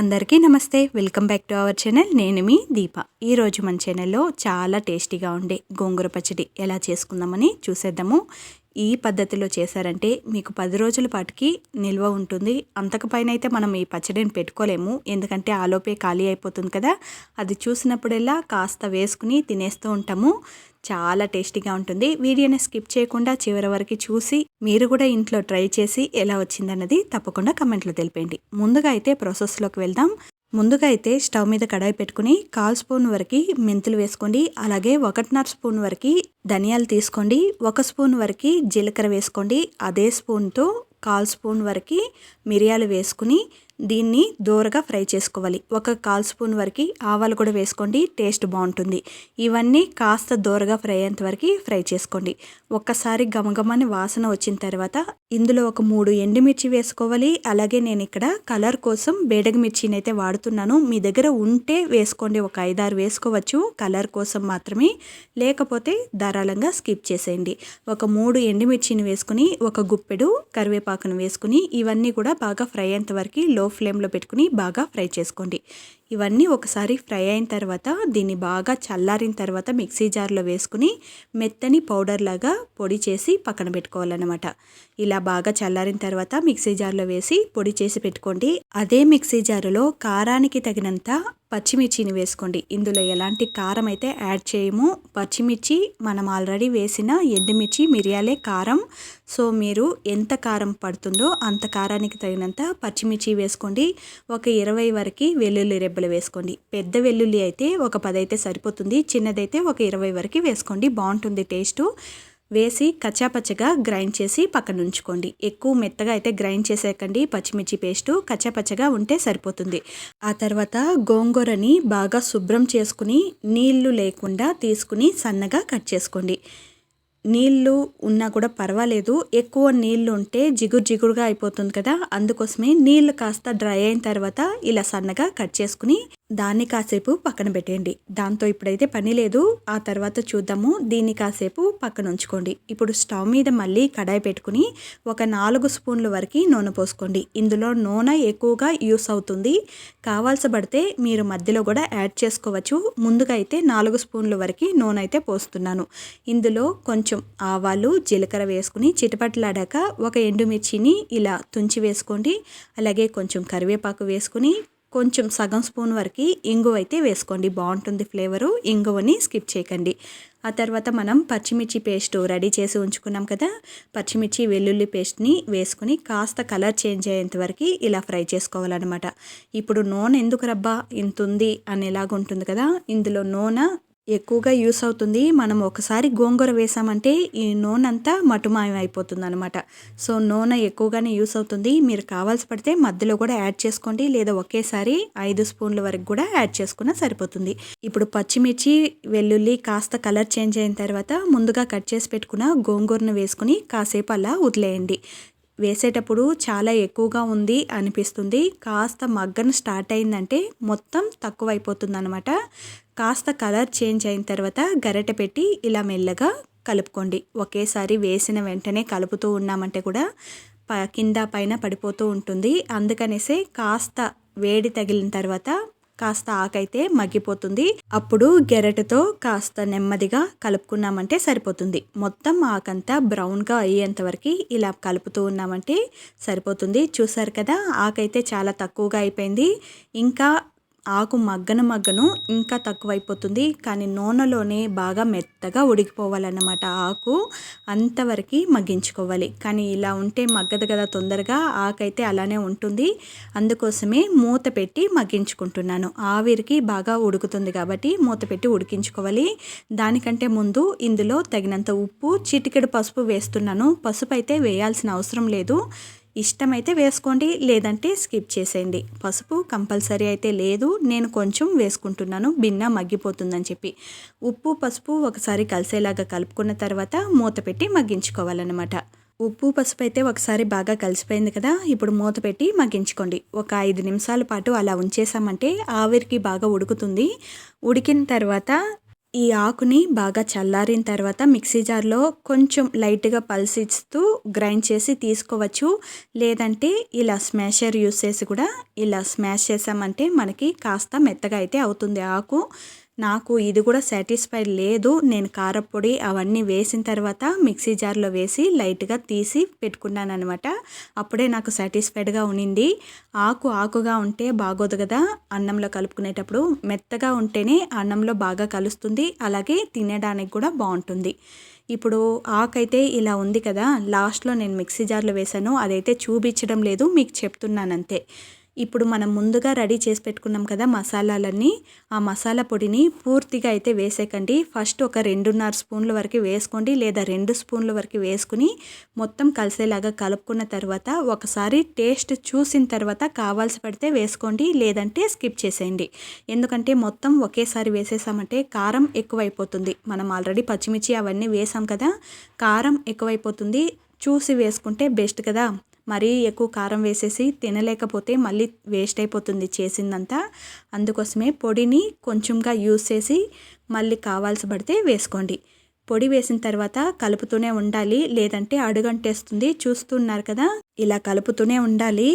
అందరికీ నమస్తే. Welcome back to our channel. నేను మీ దీప. ఈరోజు మన ఛానల్లో చాలా టేస్టీగా ఉండే గోంగూర పచ్చడి ఎలా చేసుకుందామని చూసేద్దాము. ఈ పద్ధతిలో చేశారంటే మీకు పది రోజుల పాటుకి నిల్వ ఉంటుంది. అంతకుపైన అయితే మనం ఈ పచ్చడిని పెట్టుకోలేము. ఎందుకంటే ఆలోపే ఖాళీ అయిపోతుంది కదా. అది చూసినప్పుడల్లా కాస్త వేసుకుని తినేస్తూ ఉంటాము. చాలా టేస్టీగా ఉంటుంది. వీడియోని స్కిప్ చేయకుండా చివరి వరకు చూసి మీరు కూడా ఇంట్లో ట్రై చేసి ఎలా వచ్చిందన్నది తప్పకుండా కమెంట్లో తెలిపేయండి. ముందుగా అయితే ప్రాసెస్లోకి వెళ్దాం. ముందుగా అయితే స్టవ్ మీద కడాయి పెట్టుకుని కాల్ స్పూన్ వరకు మెంతులు వేసుకోండి. అలాగే ఒకటిన్నర స్పూన్ వరకు ధనియాలు తీసుకోండి. ఒక స్పూన్ వరకు జీలకర్ర వేసుకోండి. అదే స్పూన్తో కాల్ స్పూన్ వరకు మిరియాలు వేసుకుని దీన్ని దూరగా ఫ్రై చేసుకోవాలి. ఒక కాల్ స్పూన్ వరకు ఆవాలు కూడా వేసుకోండి. టేస్ట్ బాగుంటుంది. ఇవన్నీ కాస్త దూరగా ఫ్రై అయ్యేంత వరకు ఫ్రై చేసుకోండి. ఒక్కసారి గమగమని వాసన వచ్చిన తర్వాత ఇందులో ఒక మూడు ఎండుమిర్చి వేసుకోవాలి. అలాగే నేను ఇక్కడ కలర్ కోసం బేడగ మిర్చిని అయితే వాడుతున్నాను. మీ దగ్గర ఉంటే వేసుకోండి. ఒక ఐదారు వేసుకోవచ్చు. కలర్ కోసం మాత్రమే. లేకపోతే ధారాళంగా స్కిప్ చేసేయండి. ఒక మూడు ఎండుమిర్చిని వేసుకుని ఒక గుప్పెడు కరివేపాకును వేసుకుని ఇవన్నీ కూడా బాగా ఫ్రై అయ్యేంత వరకు లో ఫ్లేమ్లో పెట్టుకుని బాగా ఫ్రై చేసుకోండి. ఇవన్నీ ఒకసారి ఫ్రై అయిన తర్వాత దీన్ని బాగా చల్లారిన తర్వాత మిక్సీ జార్లో వేసుకుని మెత్తని పౌడర్ లాగా పొడి చేసి పక్కన పెట్టుకోవాలన్నమాట. ఇలా బాగా చల్లారిన తర్వాత మిక్సీ జార్లో వేసి పొడి చేసి పెట్టుకోండి. అదే మిక్సీ జారులో కారానికి తగినంత పచ్చిమిర్చిని వేసుకోండి. ఇందులో ఎలాంటి కారం అయితే యాడ్ చేయము. పచ్చిమిర్చి మనం ఆల్రెడీ వేసిన ఎండుమిర్చి మిరియాలే కారం. సో మీరు ఎంత కారం పడుతుందో అంత కారానికి తగినంత పచ్చిమిర్చి వేసుకోండి. ఒక ఇరవై వరకు వెల్లుల్లి రెబ్బలు వేసుకోండి. పెద్ద వెల్లుల్లి అయితే ఒక పది అయితే సరిపోతుంది. చిన్నదైతే ఒక ఇరవై వరకు వేసుకోండి. బాగుంటుంది టేస్టు. వేసి కచ్చాపచ్చగా గ్రైండ్ చేసి పక్కన ఉంచుకోండి ఎక్కువ మెత్తగా అయితే గ్రైండ్ చేసేకండి పచ్చిమిర్చి పేస్టు కచ్చాపచ్చగా ఉంటే సరిపోతుంది. ఆ తర్వాత గోంగూరని బాగా శుభ్రం చేసుకుని నీళ్ళు లేకుండా తీసుకుని సన్నగా కట్ చేసుకోండి. నీళ్ళు ఉన్నా కూడా పర్వాలేదు. ఎక్కువ నీళ్ళు ఉంటే జిగురు జిగురుగా అయిపోతుంది కదా. అందుకోసమే నీళ్ళు కాస్త డ్రై అయిన తర్వాత ఇలా సన్నగా కట్ చేసుకుని దాన్ని కాసేపు పక్కన పెట్టేయండి. దాంతో ఇప్పుడైతే పని లేదు. ఆ తర్వాత చూద్దాము. దీన్ని కాసేపు పక్కన ఉంచుకోండి. ఇప్పుడు స్టవ్ మీద మళ్ళీ కడాయి పెట్టుకుని ఒక నాలుగు స్పూన్ల వరకు నూనె పోసుకోండి. ఇందులో నూనె ఎక్కువగా యూస్ అవుతుంది. కావాల్సి పడితే మీరు మధ్యలో కూడా యాడ్ చేసుకోవచ్చు. ముందుగా అయితే నాలుగు స్పూన్ల వరకు నూనె అయితే పోస్తున్నాను. ఇందులో కొంచెం ఆవాలు జీలకర్ర వేసుకుని చిటపట్లాడాక ఒక ఎండుమిర్చిని ఇలా తుంచి వేసుకోండి. అలాగే కొంచెం కరివేపాకు వేసుకుని కొంచెం సగం స్పూన్ వరకు ఇంగువ అయితే వేసుకోండి. బాగుంటుంది ఫ్లేవరు. ఇంగువని స్కిప్ చేయకండి. ఆ తర్వాత మనం పచ్చిమిర్చి పేస్ట్ రెడీ చేసి ఉంచుకున్నాం కదా. పచ్చిమిర్చి వెల్లుల్లి పేస్ట్ని వేసుకుని కాస్త కలర్ చేంజ్ అయ్యేంత వరకు ఇలా ఫ్రై చేసుకోవాలన్నమాట. ఇప్పుడు నూనె ఎందుకు రబ్బా? ఇంత ఉంది అనేలాగా ఉంటుంది కదా. ఇందులో నూనె ఎక్కువగా యూస్ అవుతుంది. మనం ఒకసారి గోంగూర వేసామంటే ఈ నూనె అంతా మటుమాయం అయిపోతుంది అనమాట సో నూనె ఎక్కువగానే యూస్ అవుతుంది. మీరు కావాల్సి పడితే మధ్యలో కూడా యాడ్ చేసుకోండి. లేదా ఒకేసారి ఐదు స్పూన్ల వరకు కూడా యాడ్ చేసుకున్నా సరిపోతుంది. ఇప్పుడు పచ్చిమిర్చి వెల్లుల్లి కాస్త కలర్ చేంజ్ అయిన తర్వాత ముందుగా కట్ చేసి పెట్టుకున్న గోంగూరను వేసుకుని కాసేపు అలా వదిలేయండి. వేసేటప్పుడు చాలా ఎక్కువగా ఉంది అనిపిస్తుంది. కాస్త మగ్గన స్టార్ట్ అయిందంటే మొత్తం తక్కువ అయిపోతుంది అనమాట కాస్త కలర్ చేంజ్ అయిన తర్వాత గరిటె పెట్టి ఇలా మెల్లగా కలుపుకోండి. ఒకేసారి వేసిన వెంటనే కలుపుతూ ఉన్నామంటే కూడా ప కింద పైన పడిపోతూ ఉంటుంది. అందుకనేసే కాస్త వేడి తగిలిన తర్వాత కాస్త ఆకైతే మగ్గిపోతుంది. అప్పుడు గెరటతో కాస్త నెమ్మదిగా కలుపుకున్నామంటే సరిపోతుంది. మొత్తం ఆకంతా బ్రౌన్గా అయ్యేంతవరకు ఇలా కలుపుతూ ఉన్నామంటే సరిపోతుంది. చూసారు కదా ఆకైతే చాలా తక్కువగా అయిపోయింది. ఇంకా ఆకు మగ్గన మగ్గను ఇంకా తక్కువైపోతుంది. కానీ నూనెలోనే బాగా మెత్తగా ఉడికిపోవాలన్నమాట ఆకు. అంతవరకు మగ్గించుకోవాలి. కానీ ఇలా ఉంటే మగ్గదు కదా తొందరగా. ఆకైతే అలానే ఉంటుంది. అందుకోసమే మూత పెట్టి మగ్గించుకుంటున్నాను. ఆవిరికి బాగా ఉడుకుతుంది కాబట్టి మూత పెట్టి ఉడికించుకోవాలి. దానికంటే ముందు ఇందులో తగినంత ఉప్పు చిటికెడు పసుపు వేస్తున్నాను. పసుపు అయితే వేయాల్సిన అవసరం లేదు. ఇష్టమైతే వేసుకోండి లేదంటే స్కిప్ చేసేయండి. పసుపు కంపల్సరీ అయితే లేదు నేను కొంచెం వేసుకుంటున్నాను బిన్న మగ్గిపోతుందని చెప్పి. ఉప్పు పసుపు ఒకసారి కలిసేలాగా కలుపుకున్న తర్వాత మూత పెట్టి మగ్గించుకోవాలన్నమాట. ఉప్పు పసుపు అయితే ఒకసారి బాగా కలిసిపోయింది కదా ఇప్పుడు మూత పెట్టి మగ్గించుకోండి. ఒక ఐదు నిమిషాల పాటు అలా ఉంచేసామంటే ఆవిరికి బాగా ఉడుకుతుంది. ఉడికిన తర్వాత ఈ ఆకుని బాగా చల్లారిన తర్వాత మిక్సీ జార్లో కొంచెం లైట్గా పల్సిస్తూ గ్రైండ్ చేసి తీసుకోవచ్చు. లేదంటే ఇలా స్మాషర్ యూస్ చేసి కూడా ఇలా స్మాష్ చేసామంటే మనకి కాస్త మెత్తగా అయితే అవుతుంది ఆకు. నాకు ఇది కూడా సాటిస్ఫైడ్ లేదు. నేను కారపొడి అవన్నీ వేసిన తర్వాత మిక్సీ జార్లో వేసి లైట్గా తీసి పెట్టుకున్నాను అనమాట అప్పుడే నాకు సాటిస్ఫైడ్గా ఉనింది ఆకు ఆకుగా ఉంటే బాగోదు కదా. అన్నంలో కలుపుకునేటప్పుడు మెత్తగా ఉంటేనే అన్నంలో బాగా కలుస్తుంది. అలాగే తినడానికి కూడా బాగుంటుంది. ఇప్పుడు ఆకైతే ఇలా ఉంది కదా. లాస్ట్లో నేను మిక్సీ జార్లో వేసాను అదైతే చూపించడం లేదు. మీకు చెప్తున్నాను అంతే ఇప్పుడు మనం ముందుగా రెడీ చేసి పెట్టుకున్నాం కదా మసాలాలన్నీ. ఆ మసాలా పొడిని పూర్తిగా అయితే వేసేకండి. ఫస్ట్ ఒక రెండున్నర స్పూన్ల వరకు వేసుకోండి లేదా రెండు స్పూన్ల వరకు వేసుకుని మొత్తం కలిసేలాగా కలుపుకున్న తర్వాత ఒకసారి టేస్ట్ చూసిన తర్వాత కావాల్సి పడితే వేసుకోండి లేదంటే స్కిప్ చేసేయండి. ఎందుకంటే మొత్తం ఒకేసారి వేసేసామంటే కారం ఎక్కువైపోతుంది. మనం ఆల్రెడీ పచ్చిమిర్చి అవన్నీ వేసాం కదా కారం ఎక్కువైపోతుంది. చూసి వేసుకుంటే బెస్ట్ కదా. మరీ ఎక్కువ కారం వేసేసి తినలేకపోతే మళ్ళీ వేస్ట్ అయిపోతుంది చేసిందంతా. అందుకోసమే పొడిని కొంచెంగా యూస్ చేసి మళ్ళీ కావాల్సి పడితే వేసుకోండి. పొడి వేసిన తర్వాత కలుపుతూనే ఉండాలి. లేదంటే అడుగంటేస్తుంది. చూస్తున్నారు కదా? ఇలా కలుపుతూనే ఉండాలి.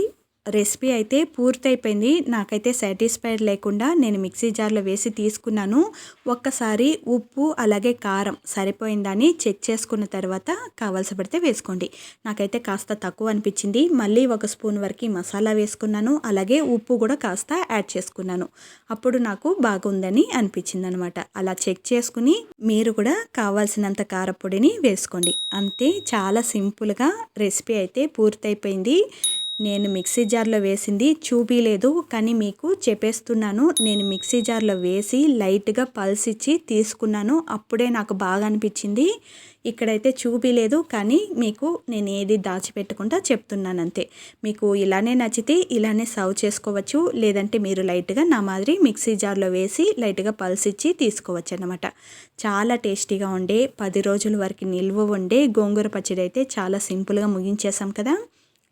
రెసిపీ అయితే పూర్తయిపోయింది. నాకైతే సాటిస్ఫైడ్ లేకుండా నేను మిక్సీ జార్లో వేసి తీసుకున్నాను. ఒక్కసారి ఉప్పు అలాగే కారం సరిపోయిందని చెక్ చేసుకున్న తర్వాత కావాల్సి పడితే వేసుకోండి. నాకైతే కాస్త తక్కువ అనిపించింది. మళ్ళీ ఒక స్పూన్ వరకు మసాలా వేసుకున్నాను. అలాగే ఉప్పు కూడా కాస్త యాడ్ చేసుకున్నాను. అప్పుడు నాకు బాగుందని అనిపించింది అనమాట అలా చెక్ చేసుకుని మీరు కూడా కావాల్సినంత కారపొడిని వేసుకోండి. అంతే చాలా సింపుల్గా రెసిపీ అయితే పూర్తయిపోయింది. నేను మిక్సీ జార్లో వేసింది చూపించలేదు కానీ మీకు చెప్పేస్తున్నాను. నేను మిక్సీ జార్లో వేసి లైట్గా పల్స్ ఇచ్చి తీసుకున్నాను. అప్పుడే నాకు బాగా అనిపించింది. ఇక్కడైతే చూపించలేదు కానీ మీకు నేను ఏది దాచిపెట్టకుండా చెప్తున్నాను అంతే. మీకు ఇలానే నచ్చితే ఇలానే సర్వ్ చేసుకోవచ్చు. లేదంటే మీరు లైట్గా నా మాదిరి మిక్సీ జార్లో వేసి లైట్గా పల్స్ ఇచ్చి తీసుకోవచ్చు అనమాట చాలా టేస్టీగా ఉండే పది రోజుల వరకు నిల్వ ఉండే గోంగూర పచ్చడి అయితే చాలా సింపుల్గా ముగించేసాం కదా.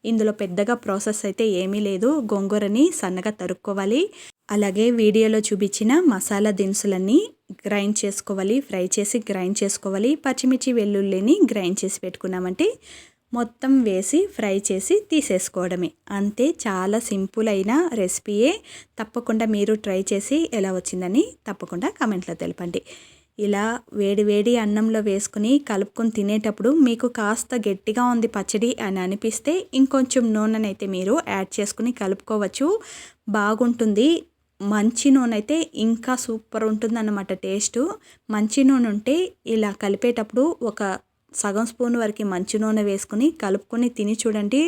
ఇందులో పెద్దగా ప్రాసెస్ అయితే ఏమీ లేదు. గోంగూరని సన్నగా తరుక్కోవాలి. అలాగే వీడియోలో చూపించిన మసాలా దినుసులన్నీ గ్రైండ్ చేసుకోవాలి. ఫ్రై చేసి గ్రైండ్ చేసుకోవాలి. పచ్చిమిర్చి వెల్లుల్లిని గ్రైండ్ చేసి పెట్టుకున్నామంటే మొత్తం వేసి ఫ్రై చేసి తీసేసుకోవడమే. అంతే చాలా సింపుల్ అయిన రెసిపీయే. తప్పకుండా మీరు ట్రై చేసి ఎలా వచ్చిందని తప్పకుండా కమెంట్లో తెలపండి. ఇలా వేడి వేడి అన్నంలో వేసుకుని కలుపుకొని తినేటప్పుడు మీకు కాస్త గట్టిగా ఉంది పచ్చడి అని అనిపిస్తే ఇంకొంచెం నూనెనైతే మీరు యాడ్ చేసుకుని కలుపుకోవచ్చు. బాగుంటుంది. మంచి నూనె అయితే ఇంకా సూపర్ ఉంటుందన్నమాట టేస్ట్. మంచి నూనె ఉంటే ఇలా కలిపేటప్పుడు ఒక సగం స్పూన్ వరకు మంచి నూనె వేసుకుని కలుపుకొని తిని చూడండి.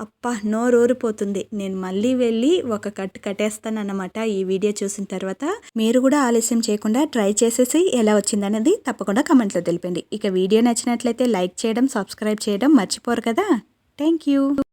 అప్ప నోరూరిపోతుంది. నేను మళ్ళీ వెళ్ళి ఒక కట్ కట్టేస్తాను అన్నమాట ఈ వీడియో చూసిన తర్వాత. మీరు కూడా ఆలస్యం చేయకుండా ట్రై చేసేసి ఎలా వచ్చిందనేది తప్పకుండా కమెంట్లో తెలిపండి. ఇక వీడియో నచ్చినట్లయితే లైక్ చేయడం సబ్స్క్రైబ్ చేయడం మర్చిపోరు కదా. Thank you.